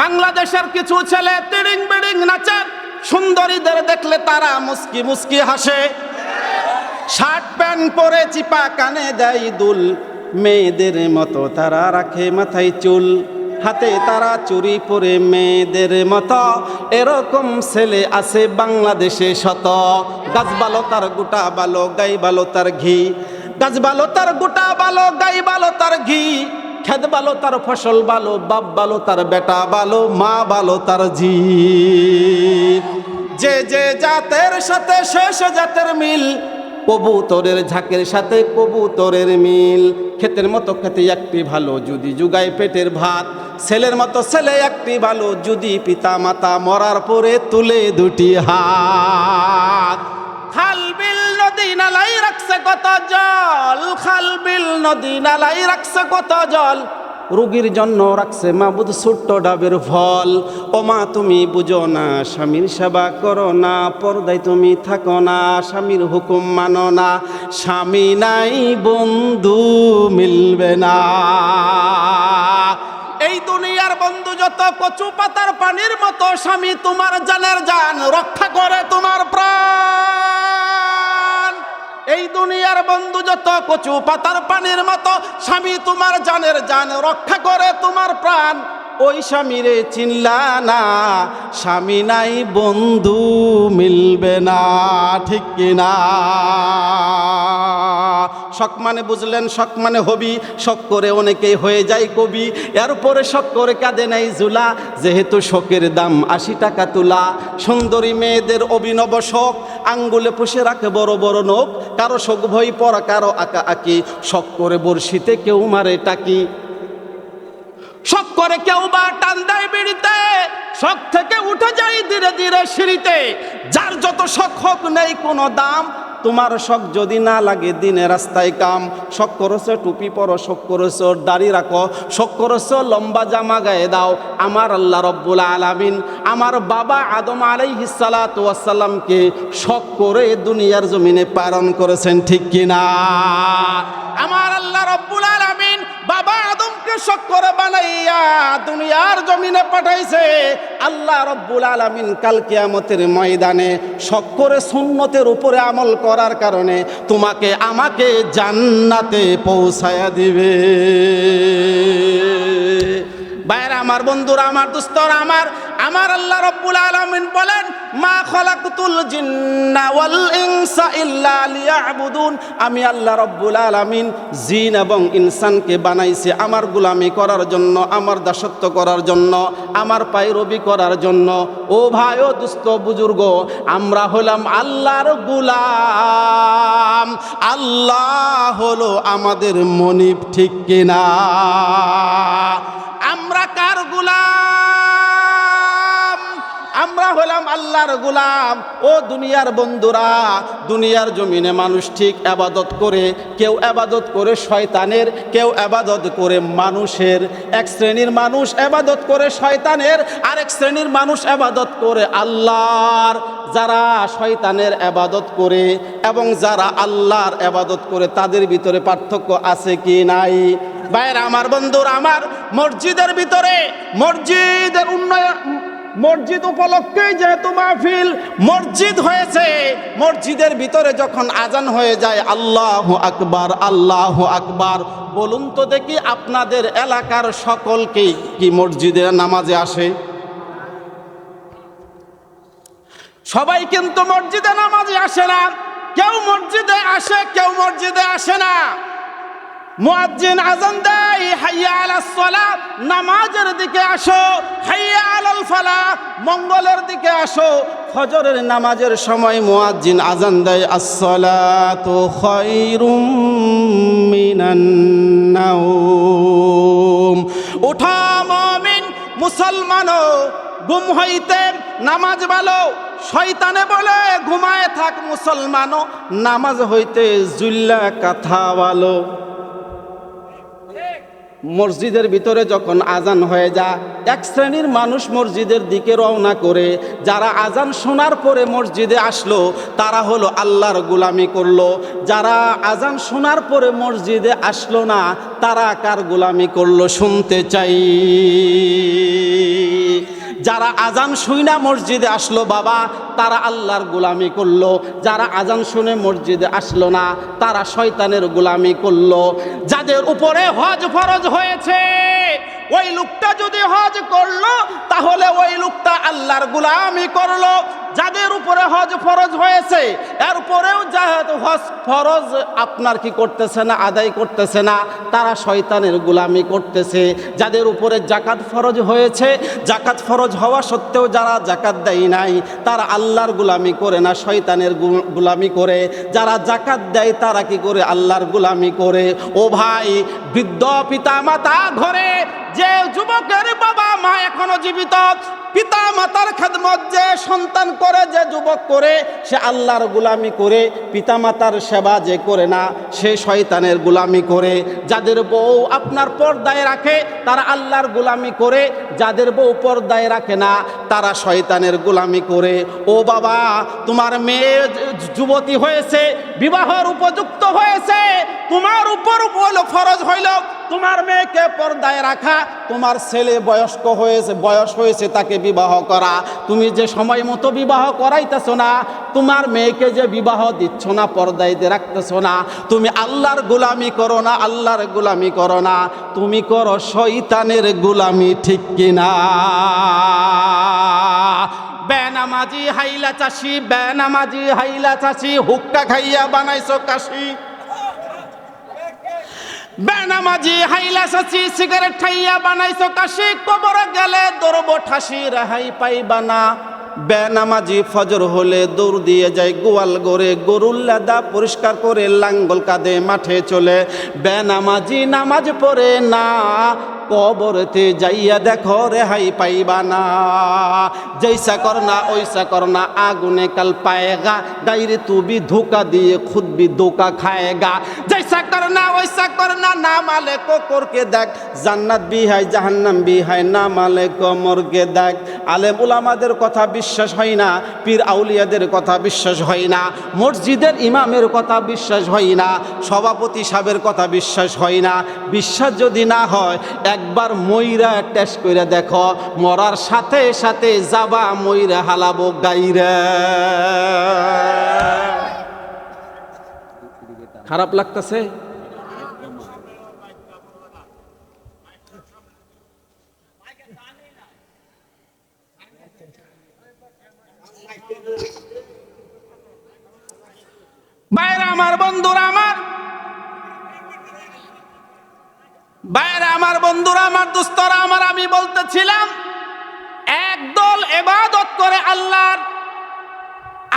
বাংলাদেশের কিছু ছেলে তিড়িং বিড়িং নাচে, সুন্দরীদের দেখলে তারা মুস্কি মুস্কি হাসে। শার্ট প্যান্ট পরে চিপা কানে দেয় দুল, মেয়েদের মতো তারা রাখে মাথায় চুল। হাতে তারা চুরি পরে মেয়েদের মতো, এরকম ছেলে আছে বাংলাদেশে শত। গাছ বালো তার গোটা বালো গাই বালো তার ঘি। গাছ বালো তার গোটা বালো গাই বালো তার ঘি। খেত বালো তার ফসল বালো বাপ বালো তার বেটা বালো মা বালো তার জি যে যে জাতের সাথে শেষ জাতের মিল, কবুতরের ঝাঁকের সাথে কবুতরের মিল। ক্ষেতের মতো খেতে একটি ভালো, যদি জুগায় পেটের ভাত। ছেলের মতো ছেলে একটি ভালো, যদি পিতা মাতা মরার পরে তুলে দুটি হাত। খাল বিল নদী নালাই রাখছে কত জল, খাল, বিল নদী নালাই রাখছে কত জল। রুগীর জন্য রাখছে মাবুদ ছোট্ট ডাবের ফল। ও মা, তুমি বুঝো না, স্বামীর সেবা করো না, পর্দায় তুমি থাকো না, স্বামীর হুকুম মানো না, স্বামী নাই, বন্ধু মিলবে না। এই দুনিয়ার বন্ধু যত কচু পাতার পানির মতো, স্বামী তোমার জানের জান রক্ষা করে তোমার প্রাণ। এই দুনিয়ার বন্ধু যত কচু পাতার পানির মতো, স্বামী তোমার জানের জান রক্ষা করে তোমার প্রাণ। ওই স্বামীরে চিনলা না, স্বামী নাই, বন্ধু মিলবে না, ঠিক কিনা শখ মানে বুঝলেন, শখ মানে হবি, শখ করে অনেকেই হয়ে যায় কবি। এরপরে শখ করে কাঁদে নাই জুলা, যেহেতু শখের দাম আশি টাকা তুলা। সুন্দরী মেয়েদের অভিনব শখ, আঙ্গুলে পুষে রাখে বড় বড় নোখ। কারও শোক ভই পরা, কারও আঁকা আঁকি। শখ করে বড়শিতে কেউ মারে টাকি। শখ করে কেউ বা টান দেয় বিড়িতে, শখ থেকে উঠে যাই ধীরে ধীরে সিঁড়িতে। যার যত শখ হোক নেই কোনো দাম, তোমার শখ যদি না লাগে দিনে রাস্তায় কাম। শখ করেছ টুপি পরো, শখ করেছ দাড়ি রাখো, শখ করেছ লম্বা জামা গায়ে দাও। আমার আল্লাহ রব্বুল আলামিন আমার বাবা আদম আলাইহিসালাতামকে শখ করে দুনিয়ার জমিনে পালন করেছেন, ঠিক কিনা? আমার আল্লাহ রব্বুল আলামিন বাবা শখ করে বানাইয়া দুনিয়ার জমিনে পাঠাইছে। আল্লাহ রব্বুল আলমিন কাল কিয়ামতের ময়দানে শখ করে সুন্নতের উপরে আমল করার কারণে তোমাকে আমাকে জান্নাতে পৌঁছায়া দিবে। বাইরে আমার বন্ধুরা, আমার দুস্তরা, আমার আমার আল্লাহ রব্বুল আলামিন বলেন, মা খলাকতুল জিন্না ওয়াল ইনসা ইল্লা লিয়াবুদুন। আমি আল্লাহ রব্বুল আলামিন জিন এবং ইনসানকে বানাইছি আমার গোলামি করার জন্য, আমার দাসত্ব করার জন্য, আমার পায়রবি করার জন্য। ও ভাই, ও দুস্থ বুজুর্গ, আমরা হলাম আল্লাহর গুলাম। আল্লাহ হলো আমাদের মনিব, ঠিক কিনা? আমরা কার আমরা হলাম আল্লাহর গুলাম। ও দুনিয়ার বন্ধুরা, দুনিয়ার জমিনে মানুষ ঠিক আবাদত করে, কেউ আবাদত করে শয়তানের, কেউ আবাদত করে মানুষের। এক শ্রেণির মানুষ আবাদত করে শয়তানের, আরেক শ্রেণির মানুষ আবাদত করে আল্লাহর। যারা শয়তানের আবাদত করে এবং যারা আল্লাহর আবাদত করে, তাদের ভিতরে পার্থক্য আছে কি নাই? বাইরে আমার বন্ধুর, আমার মসজিদের ভিতরে, মসজিদের উন্নয়ন মসজিদ উপলক্ষে যেহেতু মাহফিল মসজিদ হয়েছে, মসজিদের ভিতরে যখন আজান হয়ে যায়, আল্লাহ আকবার আল্লাহ আকবার, বলুন তো দেখি আপনাদের এলাকার সকলকে কি মসজিদের নামাজে আসে? সবাই কিন্তু মসজিদে নামাজে আসে না। কেউ মসজিদে আসে, কেউ মসজিদে আসে না। মুয়াজ্জিন আজান দেয়, হাইয়া আলাস সালাত, নামাজের দিকে আসো, হাইয়া আলাল ফালাহ মঙ্গলের দিকে আসো, ফজরের নামাজের সময় মুয়াজ্জিন আজান দেয়, আসসালাতু খায়রুম মিনান নাওম। ওঠা মুমিন, মুসলমানও, গুম হইতে নামাজ ভালো শয়তানে বলে ঘুমায় থাক মুসলমানও, নামাজ হইতে জুল্লা কথা ভালো মসজিদের ভিতরে যখন আজান হয়ে যায়, এক শ্রেণির মানুষ মসজিদের দিকে রওনা করে, যারা আজান শোনার পরে মসজিদে আসলো, তারা হলো আল্লাহর গুলামি করল। যারা আজান শোনার পরে মসজিদে আসলো না, তারা কার গুলামি করল শুনতে চাই। যারা আজান শুই না মসজিদে আসলো বাবা, তারা আল্লাহর গোলামি করল। যারা আজান শুনে মসজিদে আসলো না, তারা শয়তানের গোলামি করল। যাদের উপরে হজ ফরজ হয়েছে ওই লোকটা যদি হজ করল, তাহলে ওই লোকটা আল্লাহর গোলামি করল। যাদের উপরে হজ ফরজ হয়েছে এরপরেও যা হজ ফরজ আপনার কি করতেছে না, আদায় করতেছে না, তারা শয়তানের গোলামি করতেছে। যাদের উপরে জাকাত ফরজ হয়েছে জাকাত ফরজ হওয়া সত্ত্বেও যারা জাকাত দেয় নাই, তারা আল্লাহর গোলামি করে না, শয়তানের গোলামি করে। যারা জাকাত দেয়, তারা কি করে আল্লাহর গোলামি করে? ও ভাই বৃদ্ধ পিতা মাতা ঘরে যে যুবকের বাবা মা এখনও জীবিত পিতা মাতার খেদমত যে সন্তান করে, যে যুবক করে, সে আল্লাহর গুলামি করে পিতা মাতার সেবা যে করে না, সে শয়তানের গুলামি করে, যাদের বউ আপনার পর্দায় রাখে, তারা আল্লাহর গুলামি করে, যাদের বউ পর্দায় রাখে না তারা শয়তানের গুলামি করে। ও বাবা, তোমার মেয়ে যুবতী হয়েছে, বিবাহর উপযুক্ত হয়েছে, তোমার উপর ফরজ হইল, তোমার মেয়েকে পর্দায় রাখা, তোমার ছেলে বয়স্ক হয়েছে, বয়স হয়েছে, তাকে বিবাহ করা। তুমি যে সময় মতো বিবাহ করাইতেছ না, তোমার মেয়েকে যে বিবাহ দিচ্ছ না, পর্দায় দিয়ে রাখতেছ না, তুমি আল্লাহর গুলামি করো না, আল্লাহর গুলামি করো না। তুমি করো শয়তানের গুলামি, ঠিক কিনা? বেনামাজি হাইলা চাষি, বেনামাজি হাইলা চাষি, হুক্কা খাইয়া বানাইছো কাশি। বেনামাজি হাইলা চাচি সিগারেট খাইয়া বানাইছো কাশি, কবরে গেলে দৌড়ব ঠাসি, রেহাই পাইবা না। বেনামাজি ফজর হলে দৌড় দিয়ে যায় গোয়াল গড়ে, গরুর লেদা পরিষ্কার করে লাঙ্গল কাঁধে মাঠে চলে। বেনামাজি নামাজ পড়ে না কবরতে যাইয়া দেখ রেহাই পাইবা না। জৈসা কর না ওইসা কর না, আগুনে কাল পায়েগা। ডাইরে তুবি ধোকা দিয়ে খুদ বি ধোকা খায়েগা। জৈসা কর না ওইসা কর না না মালে কোকরকে দেখ। জান্নাত বিহাই জাহান্নাম বিহাই না মালে কমরকে দেখ। আলেম উলামাদের কথা বিশ্বাস হয় না, পীর আউলিয়াদের কথা বিশ্বাস হয় না, মসজিদের ইমামের কথা বিশ্বাস হয় না, সভাপতি সাহেবের কথা বিশ্বাস হয় না। বিশ্বাস যদি না হয় একবার ময়রা টেস্ট করে দেখো, মরার সাথে সাথে যাবা ময়রা হালাবো গাইরা। খারাপ লাগতেছে? বাইরে আমার বন্ধুরা আমার বাইরে আমার বন্ধুরা, আমার দুস্তরা, আমার আমি বলতেছিলাম একদল এবাদত করে আল্লাহর,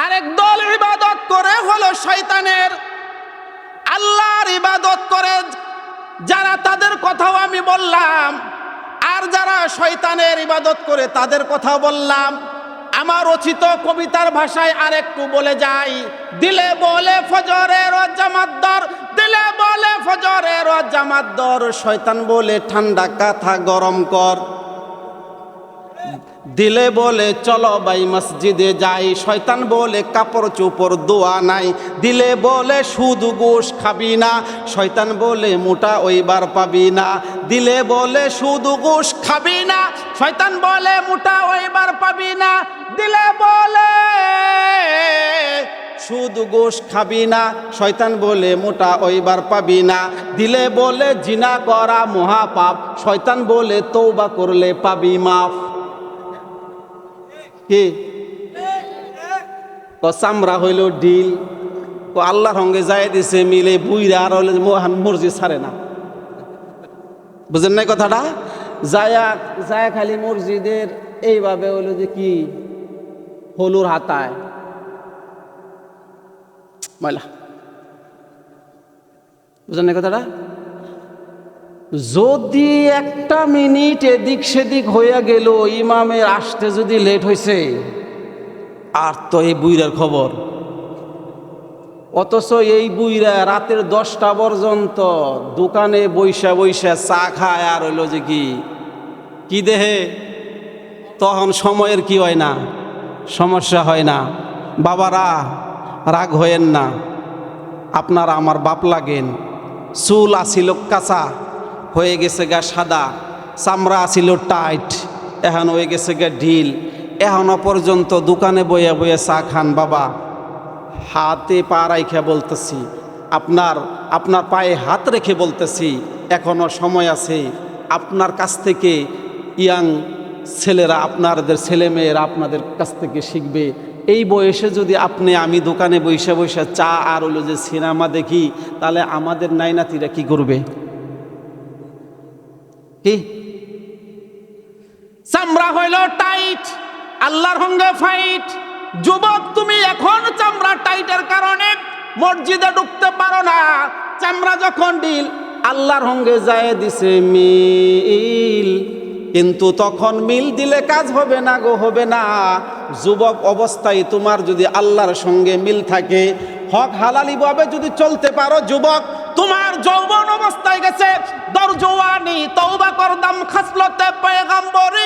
আরেক দল ইবাদত করে হলো শয়তানের। আল্লাহর ইবাদত করে যারা তাদের কথাও আমি বললাম, আর যারা শয়তানের ইবাদত করে তাদের কথা বললাম। আমার রচিত কবিতার ভাষায় আরেকটু বলে যাই। দিলে বলে ফজরের জামাতদার দিলে বলে ফজরের জামাতদার শয়তান বলে ঠান্ডা কাথা গরম কর। দিলে বলে, চলো ভাই মসজিদে যাই। শয়তান বলে, কাপড় চোপড় দোয়া নাই। দিলে বলে, সুদ গোশ খাবি না। শয়তান বলে, মোটা ওইবার পাবি না। দিলে বলে, সুদ গোশ খাবি না। শয়তান বলে, মোটা ওইবার পাবি না। দিলে বলে, সুদ গোশ খাবি না। শয়তান বলে, মোটা ওইবার পাবি না। দিলে বলে, জিনা করা মহাপাপ। শয়তান বলে তৌবা করলে পাবি মাফ। কি? ক চামড়া হইল ডিল। ক আল্লাহর সঙ্গে যাই দিছে, মিলে বুইরা আর হইলে মর্জি ছাড়ে না। বুঝেন নাই কথাটা? যায়া যায়া খালি মসজিদের এইভাবে হইল যে কি? হলুর হাতায়। ময়লা বুঝেন নাই কথাটা? যদি একটা মিনিট এদিক সেদিক হইয়া গেল ইমামের আসতে যদি লেট হয়েছে আর তো এই বুইরার খবর। অথচ এই বুইরা রাতের দশটা পর্যন্ত দোকানে বৈশা বৈশা চা খায় আর হইল যে কি? কি দেহে? তখন সময়ের কি হয় না? সমস্যা হয় না। বাবারা রাগ হয়েন না। আপনারা আমার বাপ লাগেন। চুল আসিল কাঁচা। হয়ে গেছে গা সাদা, চামড়া আসিল টাইট, এখন হয়ে গেছে গে ঢিল। এখনও পর্যন্ত দোকানে বইয়া বইয়া চা খান, বাবা। হাতে পা রাইখে বলতেছি, আপনার আপনার পায়ে হাত রেখে বলতেছি, এখনও সময় আছে, আপনার কাছ থেকে ইয়াং ছেলেরা, আপনাদের ছেলেমেয়েরা আপনাদের কাছ থেকে শিখবে। এই বয়সে যদি আপনি, আমি দোকানে বসে বসে চা আর হলো যে সিনেমা দেখি, তাহলে আমাদের নাইনাতিরা কি করবে? কি? চামড়া হইল টাইট আল্লাহর সঙ্গে ফাইট যুবক, তুমি এখন চামড়া টাইটের কারণে মসজিদে ঢুকতে পারো না। চামড়া যখন ডিল আল্লাহর সঙ্গে যায় দিছে মিল। কিন্তু তখন মিল দিলে কাজ হবে না গো, হবে না। যুবক অবস্থায় তোমার যদি আল্লাহর সঙ্গে মিল থাকে, হক হালালি ভাবে যদি চলতে পারো, যুবক তোমার যৌবন অবস্থায় গেছে। দরজোয়ানি তৌবা করদাম খাসলতে পয়গাম্বরি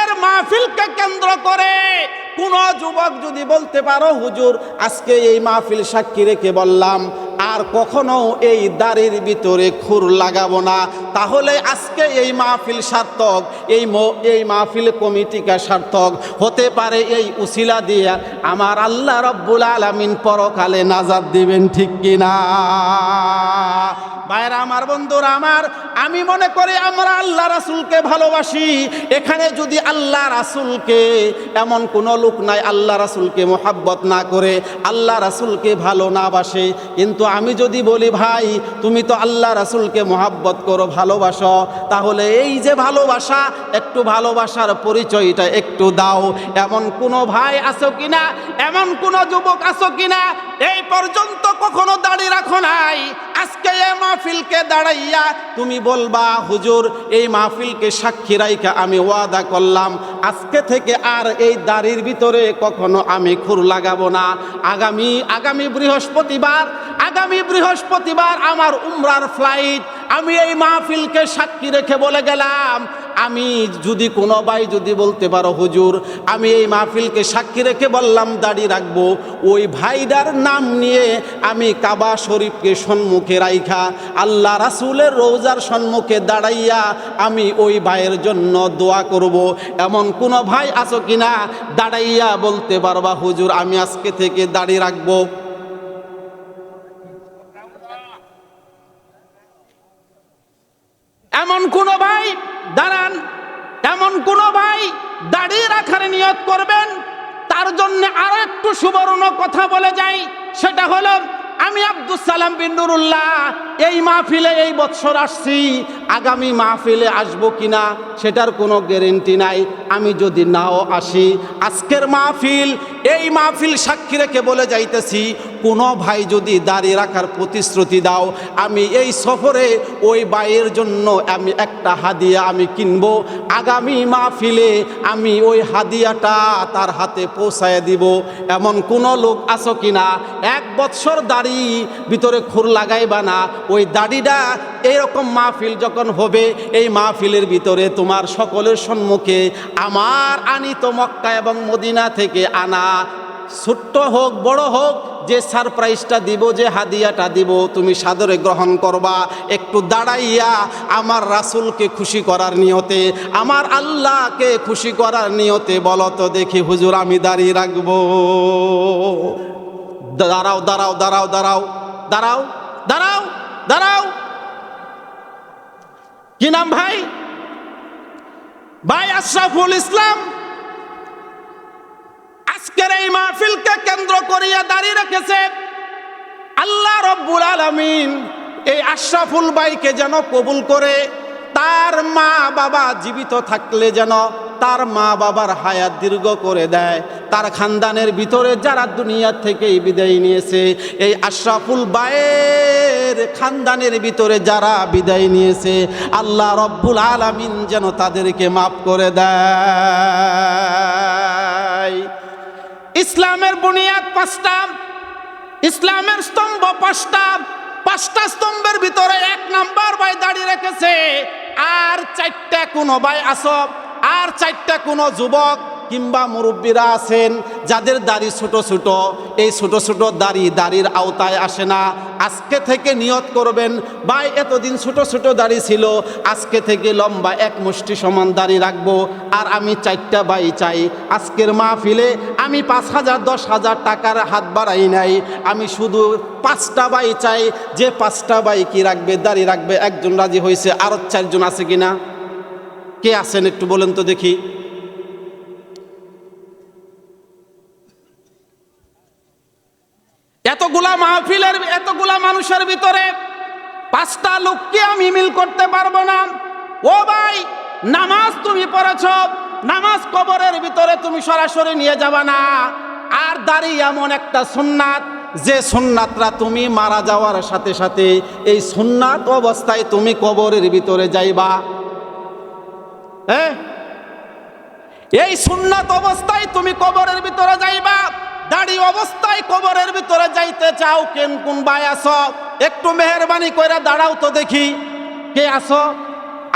মাহফিলকে কেন্দ্র করে। কোন যুবক যদি বলতে পারো, হুজুর, আজকে এই মাহফিল সাক্ষী রেখে বললাম আর কখনো এই দাড়ির ভিতরে খুর লাগাবো না। তাহলে আজকে এই মাহফিল সার্থক, এই এই মাহফিল কমিটিকা সার্থক। হতে পারে এই উসিলা দিয়ে আমার আল্লাহ রব্বুল আলমিন পরকালে নাজাদ দিবেন ঠিক কিনা? ভাইরা আমার, বন্ধুরা আমার, আমি মনে করি আমরা আল্লাহ রাসুলকে ভালোবাসি। এখানে যদি আল্লাহ রাসুলকে, এমন কোনো লোক নাই আল্লাহ রাসুলকে মোহাব্বত না করে, আল্লাহ রাসুলকে ভালো না বাসে। কিন্তু আমি যদি বলি, ভাই, তুমি তো আল্লাহ রাসুলকে মোহাব্বত করো, ভালোবাসো, তাহলে এই যে ভালোবাসা, একটু ভালোবাসার পরিচয়টা একটু দাও। এমন কোনো ভাই আছো কিনা? এমন কোনো যুবক আছো কিনা? এই পর্যন্ত কখনো দাঁড়িয়ে রাখো নাই। আজকে এই মাহফিলকে দাঁড়াইয়া তুমি বলবা, হুজুর, এই মাহফিলকে সাক্ষী রাইখা আমি ওয়াদা করলাম। আজকে থেকে আর এই দাড়ির ভিতরে কখনো আমি খুর লাগাবো না। আগামী আগামী বৃহস্পতিবার আগামী বৃহস্পতিবার আমার উমরার ফ্লাইট, আমি এই মাহফিলকে সাক্ষী রেখে বলে গেলাম, আমি যদি কোনো ভাই যদি বলতে পারো, হুজুর, আমি এই মাহফিলকে সাক্ষী রেখে বললাম, দাড়ি রাখব। ওই ভাইডার নাম নিয়ে আমি কাবা শরীফকে সম্মুখে রাইখা, আল্লাহ রাসুলের রোজার সম্মুখে দাঁড়াইয়া আমি ওই ভাইয়ের জন্য দোয়া করব। এমন কোনো ভাই আছো কিনা? দাঁড়াইয়া বলতে পারবা, হুজুর, আমি আজকে থেকে দাড়ি রাখব। এমন কোন ভাই, দাঁড়ান, এমন কোন ভাই দাঁড়িয়ে রাখার নিয়ত করবেন? তার জন্য আরও একটু সুবর্ণ কথা বলে যাই, সেটা হলো, আমি আব্দুল সালাম বিন নুরুল্লাহ, এই মাহফিলে এই বছর আসছি, আগামী মাহফিলে আসব কিনা সেটার কোনো গ্যারেন্টি নাই, আমি যদি নাও আসি, আজকের মাহফিল, এই মাহফিল সাক্ষী রেখে বলে যাইতেছি কোনো ভাই যদি দাঁড়িয়ে রাখার প্রতিশ্রুতি দাও, আমি এই সফরে ওই ভাইয়ের জন্য আমি একটা হাদিয়া আমি কিনবো। আগামী মাহফিলে আমি ওই হাদিয়াটা তার হাতে পৌঁছায় দিব। এমন কোনো লোক আছো কিনা? এক বৎসর দাড়ি ভিতরে খুর লাগাইবা না। ওই দাড়িটা এইরকম মাহফিল যখন হবে, এই মাহফিলের ভিতরে তোমার সকলের সম্মুখে আমার আনিত মক্কা এবং মদিনা থেকে আনা ছোট্ট হোক, বড় হোক, যে সারপ্রাইজটা দিব, যে হাদিয়াটা দিব, তুমি সাদরে গ্রহণ করবা। একটু দাঁড়াইয়া আমার রাসুলকে খুশি করার নিয়তে, আমার আল্লাহকে খুশি করার নিয়তে বলো তো দেখি হুজুর আমি দাঁড়িয়ে রাখব। দাঁড়াও দাঁড়াও দাঁড়াও দাঁড়াও দাঁড়াও দাঁড়াও দাঁড়াও। কি নাম ভাই? ভাই আশরাফুল ইসলাম। আজকের এই মাহফিলকে কেন্দ্র করিয়া দাঁড়িয়ে রেখেছে আল্লাহ রব্বুল আলমিন। এই আশরাফুল বাইকে যেন কবুল করে, তার মা বাবা জীবিত থাকলে যেন তার মা বাবার হায়াত দীর্ঘ করে দেয়। তার খানদানের ভিতরে যারা দুনিয়া থেকেই বিদায় নিয়েছে, এই আশরাফুল বায়ের খানদানের ভিতরে যারা বিদায় নিয়েছে, আল্লাহ রব্বুল আলামিন যেন তাদেরকে মাফ করে দেয়। ইসলামের বুনিয়াদ পাঁচটা, ইসলামের স্তম্ভ পাঁচটা পাঁচটা স্তম্ভের ভিতরে এক নাম্বার ভাই দাঁড়িয়ে রেখেছে, আর চারটা কোনো ভাই আসব, আর চারটা কোনো যুবক কিংবা মুরব্বীরা আছেন, যাদের দাড়ি ছোট ছোট, এই ছোট ছোট দাড়ি দাড়ির আওতায় আসে না। আজকে থেকে নিয়ত করবেন, ভাই, এতদিন ছোট ছোট দাড়ি ছিল, আজকে থেকে লম্বা এক মুষ্টি সমান দাড়ি রাখব, আর আমি চারটা বাই চাই। আজকের মাহফিলে আমি পাঁচ হাজার, দশ হাজার টাকার হাত বাড়াই নাই। আমি শুধু পাঁচটা বাই চাই, যে পাঁচটা বাই কি রাখবে, দাড়ি রাখবে, একজন রাজি হয়েছে আরও চারজন আছে কিনা? কে আছেন একটু বলেন তো দেখি। এতগুলা মাহফিলের, এতগুলা মানুষের ভিতরে পাঁচটা লোককে আমি মিল করতে পারব না। ও ভাই, নামাজ তুমি পড়েছ, নামাজ কবরের ভিতরে তুমি সরাসরি নিয়ে যাবা না। আর দাড়ি এমন একটা সুন্নাত, যে সুন্নাতরা তুমি মারা যাওয়ার সাথে সাথে এই সুন্নাত অবস্থায় তুমি কবরের ভিতরে যাইবা। হ্যাঁ এই সুন্নাত অবস্থায় তুমি কবরের ভিতরে যাইবা। দাড়ি অবস্থায় কবরের ভিতরে যাইতে চাও, কেন কোন ভাই আসো? একটু মেহরবানি করে দাঁড়াও তো দেখি। কে আসো?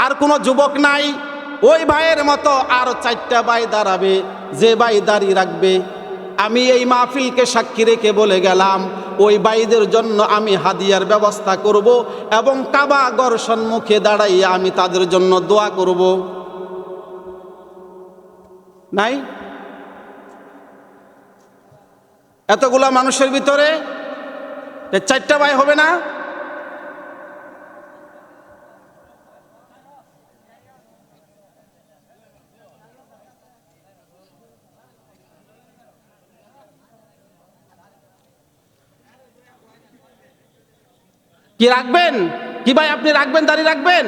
আর কোনো যুবক নাই? ওই ভাইয়ের মতো আর চারটা ভাই দাঁড়াবে, যে ভাই দাঁড়িয়ে রাখবে। আমি এই মাহফিলকে সাক্ষী রেখে বলে গেলাম, ওই ভাইদের জন্য আমি হাদিয়ার ব্যবস্থা করব এবং কাবা গর সম্মুখে দাঁড়াইয়া আমি তাদের জন্য দোয়া করব। নাই? এতগুলা মানুষের ভিতরে চারটা ভাই হবে না? কি রাখবেন? কি ভাই আপনি রাখবেন দাঁড়িয়ে রাখবেন?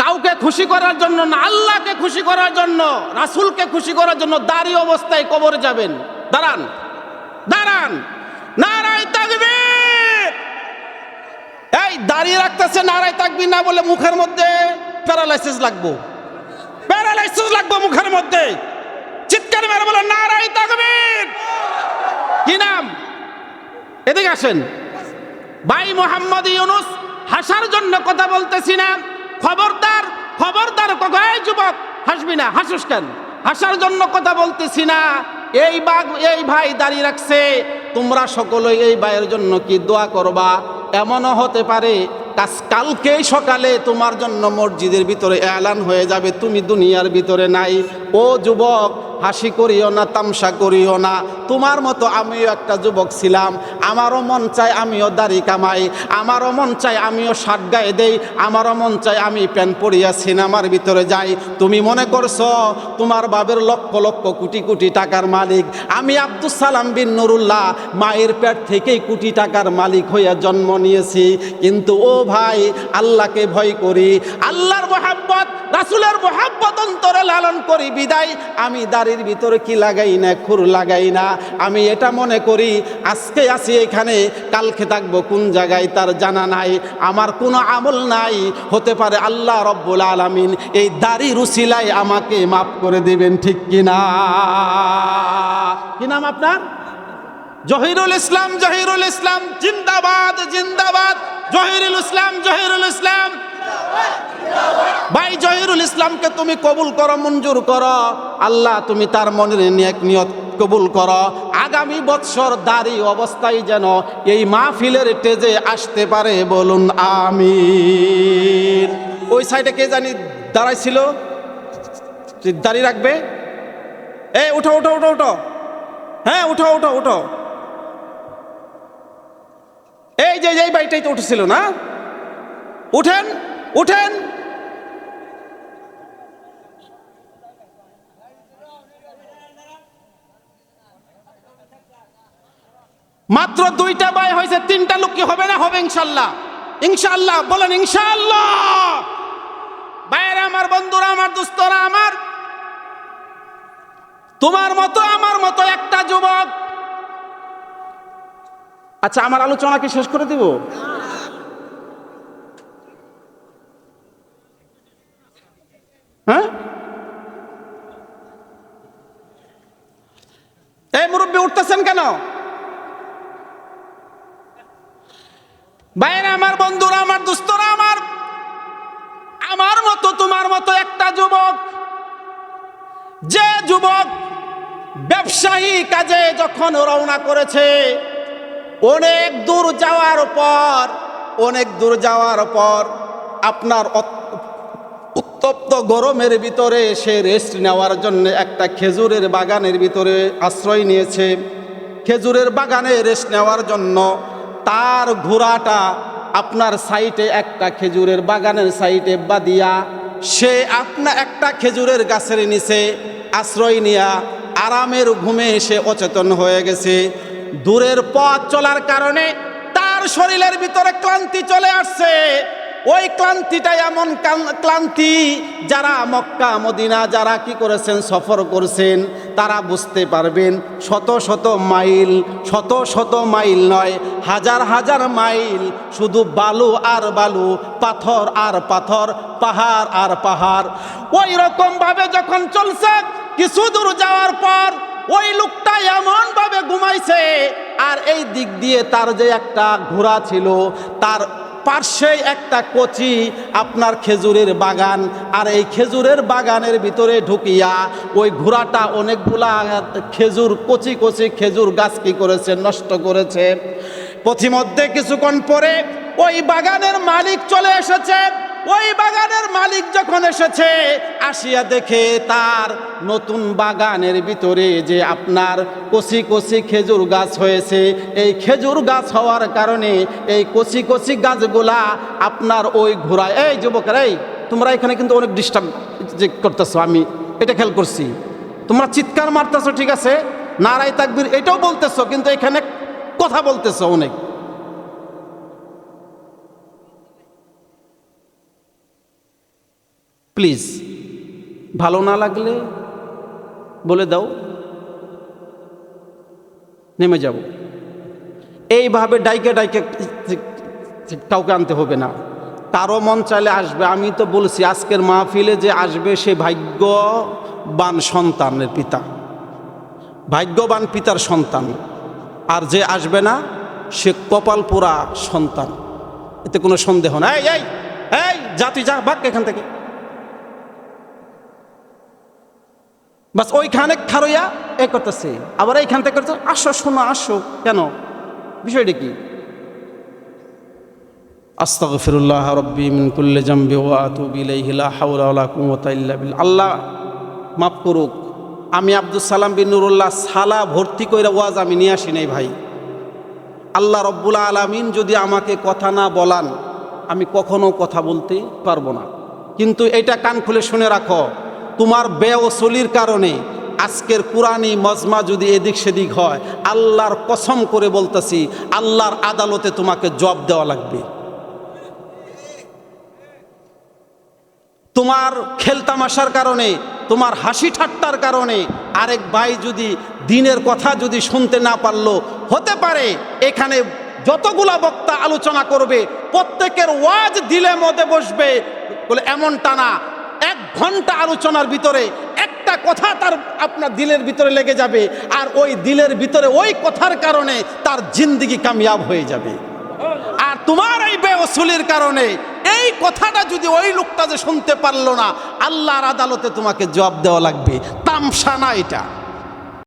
কাউকে খুশি করার জন্য না, আল্লাহকে খুশি করার জন্য, রাসূলকে খুশি করার জন্য দাঁড়ি অবস্থায় কবরে যাবেন। দাঁড়ান দাঁড়ান, নারায় তাকবীর। এই দাঁড়িয়ে রাখতেছে নারায় তাকবীর না বলে মুখের মধ্যে প্যারালাইসিস লাগবো। প্যারালাইসিস লাগবো মুখের মধ্যে। চিৎকার মেরে বলে নারায় তাকবীর। কি নাম? এদিকে আসেন। ভাই মোহাম্মদ ইউনুস, হাসার জন্য কথা বলতেছি না। খবরদার খবরদার কগায় যুবক, হাসবি না, হাসুস কেন? হাসার জন্য কথা বলতেছি না। এই বাঘ, এই ভাই দাঁড়িয়ে রাখছে। তোমরা সকলে এই ভাইয়ের জন্য কি দোয়া করবা? এমনও হতে পারে, কাজ কালকেই সকালে তোমার জন্য মসজিদের ভিতরে এলান হয়ে যাবে। তুমি দুনিয়ার ভিতরে নাই। ও যুবক, হাসি করিও না, তামসা করিও না। তোমার মতো আমিও একটা যুবক ছিলাম। আমারও মন চায় আমিও দাড়ি কামাই। আমারও মন চায় আমিও শার্ট গায়ে দেই। আমারও মন চায় আমি প্যান্ট পরিয়া সিনেমার ভিতরে যাই। তুমি মনে করছ, তোমার বাবের লক্ষ লক্ষ কোটি কোটি টাকার মালিক। আমি আব্দুল সালাম বিন নুরুল্লাহ, মায়ের পেট থেকেই কোটি টাকার মালিক হইয়া জন্ম নিয়েছি। কিন্তু ও ভাই, আল্লাহকে ভয় করি। আল্লাহর মোহাব্বত রাসুলের মোহাব্বত অন্তরে লালন করি, বিদায়। আমি দাড়ির ভিতরে কি লাগাই না, খুর লাগাই না? আমি এটা মনে করি, আজকে আসি এখানে, কালকে থাকব কোন জায়গায় তার জানা নাই, আমার কোনো আমল নাই। হতে পারে আল্লাহ রব্বুল আলামিন এই দাড়ি রুসিলাই আমাকে মাফ করে দেবেন, ঠিক কিনা? কি নাম আপনার? জহিরুল ইসলাম জহিরুল ইসলাম, জিন্দাবাদ জিন্দাবাদ। জহিরুল ইসলাম জহিরুল ইসলাম। ভাই জহিরুল ইসলামকে তুমি কবুল করো, মঞ্জুর করো। আল্লাহ তুমি তার মনের নেক নিয়ত কবুল করো। আগামী বৎসর দাড়ি অবস্থায় যেন এই মাহফিলের টেজে আসতে পারে বলুন আমি ওই সাইডে কে জানি দাঁড়াইছিল? যে দাড়ি রাখবে? এ, উঠো উঠো উঠো উঠো। হ্যাঁ উঠো উঠো উঠো। এই যে, এই বাড়িটাই তো উঠেছিল না? উঠেন উঠেন। মাত্র দুইটা বাই হয়েছে, তিনটা লোক কি হবে না হবে ইনশাল্লাহ ইনশাল্লাহ বলেন ইনশাল্লাহ বাইরে আমার, বন্ধুরা আমার, দোস্তরা আমার, তোমার মতো, আমার মতো একটা যুবক। আচ্ছা আমার আলোচনা কি শেষ করে দিব? হ্যাঁ? এই মুরব্বী উঠতেছেন কেন? বাইরে আমার বন্ধুরা, আমার দুস্তরা, আমার আমার মতো, তোমার মতো একটা যুবক, যে যুবক ব্যবসায়ী কাজে যখন রওনা করেছে, অনেক দূর যাওয়ার পর, অনেক দূর যাওয়ার পর আপনার উত্তপ্ত গরমের ভিতরে সে রেস্ট নেওয়ার জন্য একটা খেজুরের বাগানের ভিতরে আশ্রয় নিয়েছে। খেজুরের বাগানে রেস্ট নেওয়ার জন্য তার ঘোড়াটা আপনার সাইটে একটা খেজুরের বাগানের সাইটে বাদিয়া সে আপনা একটা খেজুরের গাছের নিচে আশ্রয় নিয়া আরামের ঘুমে এসে অচেতন হয়ে গেছে। দূরের পথ চলার কারণে তার শরীরের ভিতরে ক্লান্তি চলে আসছে। ওই ক্লান্তিটা এমন ক্লান্তি যারা মক্কা, মদিনা, যারা কি করেছেন, সফর করছেন, তারা বুঝতে পারবেন শত শত মাইল, শত শত মাইল নয়, হাজার হাজার মাইল শুধু বালু আর বালু, পাথর আর পাথর, পাহাড় আর পাহাড়। ওই রকম ভাবে যখন চলছে, কিছু দূর যাওয়ার পর ওই লোকটা এমন ভাবে ঘুমাইছে, আর এই দিক দিয়ে তার যে একটা ঘোড়া ছিল, তার পার্শ্বে একটা কচি আপনার খেজুরের বাগান, আর এই খেজুরের বাগানের ভিতরে ঢুকিয়া ওই ঘোড়াটা অনেকগুলা খেজুর, কচি কচি খেজুর গাছ কি করেছে, নষ্ট করেছে। পথিমধ্যে কিছুক্ষণ পরে ওই বাগানের মালিক চলে এসেছে। ওই বাগানের মালিক যখন এসেছে, আসিয়া দেখে তার নতুন বাগানের ভিতরে যে আপনার কচি কচি খেজুর গাছ হয়েছে, এই খেজুর গাছ হওয়ার কারণে এই কচি কচি গাছগুলা আপনার ওই ঘোড়ায়, এই যুবকেরা, এই, তোমরা এখানে কিন্তু অনেক ডিস্টার্ব যে করতেছো, আমি এটা খেয়াল করছি। তোমরা চিৎকার মারতেছো, ঠিক আছে? নারাই তাকবির এটাও বলতেছো, কিন্তু এখানে কথা বলতেছো অনেক। প্লিজ, ভালো না লাগলে বলে দাও। নেমে যাব। এইভাবে ডাইকে ডাইকে কাউকে আনতে হবে না। তারও মন চাইলে আসবে। আমি তো বলছি, আজকের মাহফিলে যে আসবে সে ভাগ্যবান সন্তানের পিতা। ভাগ্যবান পিতার সন্তান। আর যে আসবে না, সে কপাল পোড়া সন্তান। এতে কোনো সন্দেহ নাই এই এই এই যা তুই যা, ভাগ এখান থেকে। বাস ওইখানে খারইয়া এ করতেছে। আবার এইখান থেকে করতে আসো, শোনো, আসো। কেন? বিষয়টা কি? আস্তাগফিরুল্লাহ রব্বি মিন কুল্লি জামবি ওয়া আতুবু ইলাইহি, লা হাওলা ওয়ালা কুওয়াতা ইল্লা বিল্লাহ। আল্লাহ মাফ করুক, আমি আব্দুল সালাম বিন নুরুল্লাহ সালা ভর্তি কইরা ওয়াজ আমি নিয়ে আসি নাই ভাই। আল্লাহ রব্বুল আলামিন যদি আমাকে কথা না বলান, আমি কখনো কথা বলতে পারব না। কিন্তু এটা কান খুলে শুনে রাখো তোমার বেওসলির কারণে আজকের কোরআনী মজমা যদি এদিক সেদিক হয়, আল্লাহর কসম করে বলতেছি, আল্লাহর আদালতে তোমাকে জব দেওয়া লাগবে। তোমার খেলতামাশার কারণে, তোমার হাসি ঠাট্টার কারণে আরেক ভাই যদি দিনের কথা যদি শুনতে না পারল, হতে পারে এখানে যতগুলা বক্তা আলোচনা করবে, প্রত্যেকের ওয়াজ দিলে মধ্যে বসবে, বলে এমনটা না এক ঘণ্টা আলোচনার ভিতরে একটা কথা তার আপনার দিলের ভিতরে লেগে যাবে, আর ওই দিলের ভিতরে ওই কথার কারণে তার জিন্দিগি কামিয়াব হয়ে যাবে। আর তোমার এই বেওসুলির কারণে এই কথাটা যদি ওই লোকটা যে শুনতে পারল না, আল্লাহর আদালতে তোমাকে জবাব দেওয়া লাগবে। তামসা না এটা।